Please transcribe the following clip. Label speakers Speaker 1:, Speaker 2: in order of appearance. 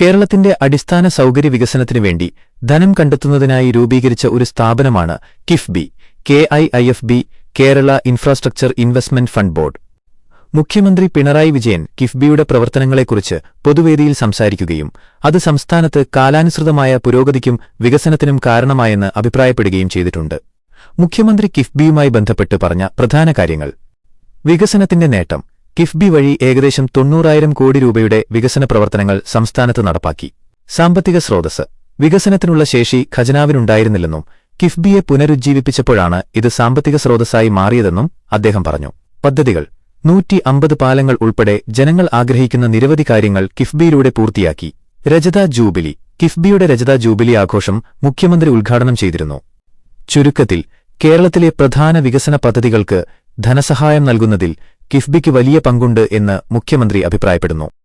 Speaker 1: കേരളത്തിന്റെ അടിസ്ഥാന സൗകര്യ വികസനത്തിനു വേണ്ടി ധനം കണ്ടെത്തുന്നതിനായി രൂപീകരിച്ച ഒരു സ്ഥാപനമാണ് KIIFB K I I F B Kerala infrastructure investment fund board. മുഖ്യമന്ത്രി പിണറായി വിജയൻ കിഫ്ബിയുടെ പ്രവർത്തനങ്ങളെക്കുറിച്ച് പൊതുവേദിയിൽ സംസാരിക്കുകയും അത് സംസ്ഥാനത്ത് കാലാനുസൃതമായ പുരോഗതിക്കും വികസനത്തിനും കാരണമായെന്ന് അഭിപ്രായപ്പെടുകയും ചെയ്തിട്ടുണ്ട്. മുഖ്യമന്ത്രി കിഫ്ബിയുമായി ബന്ധപ്പെട്ട് പറഞ്ഞ പ്രധാന കാര്യങ്ങൾ. വികസനത്തിന്റെ നേട്ടം. കിഫ്ബി വഴി ഏകദേശം തൊണ്ണൂറായിരം കോടി രൂപയുടെ വികസന പ്രവർത്തനങ്ങൾ സംസ്ഥാനത്ത് നടപ്പാക്കി. സാമ്പത്തിക സ്രോതസ് വികസനത്തിനുള്ള ശേഷി ഖജനാവിനുണ്ടായിരുന്നില്ലെന്നും കിഫ്ബിയെ പുനരുജ്ജീവിപ്പിച്ചപ്പോഴാണ് ഇത് സാമ്പത്തിക സ്രോതസ്സായി മാറിയതെന്നും അദ്ദേഹം പറഞ്ഞു. പദ്ധതികൾ. നൂറ്റി അമ്പത് പാലങ്ങൾ ഉൾപ്പെടെ ജനങ്ങൾ ആഗ്രഹിക്കുന്ന നിരവധി കാര്യങ്ങൾ കിഫ്ബിയിലൂടെ പൂർത്തിയാക്കി. രജത ജൂബിലി. കിഫ്ബിയുടെ രജത ജൂബിലി ആഘോഷം മുഖ്യമന്ത്രി ഉദ്ഘാടനം ചെയ്തിരുന്നു. ചുരുക്കത്തിൽ കേരളത്തിലെ പ്രധാന വികസന പദ്ധതികൾക്ക് ധനസഹായം നൽകുന്നതിൽ കിഫ്ബിക്ക് വലിയ പങ്കുണ്ട് എന്ന് മുഖ്യമന്ത്രി അഭിപ്രായപ്പെടുന്നു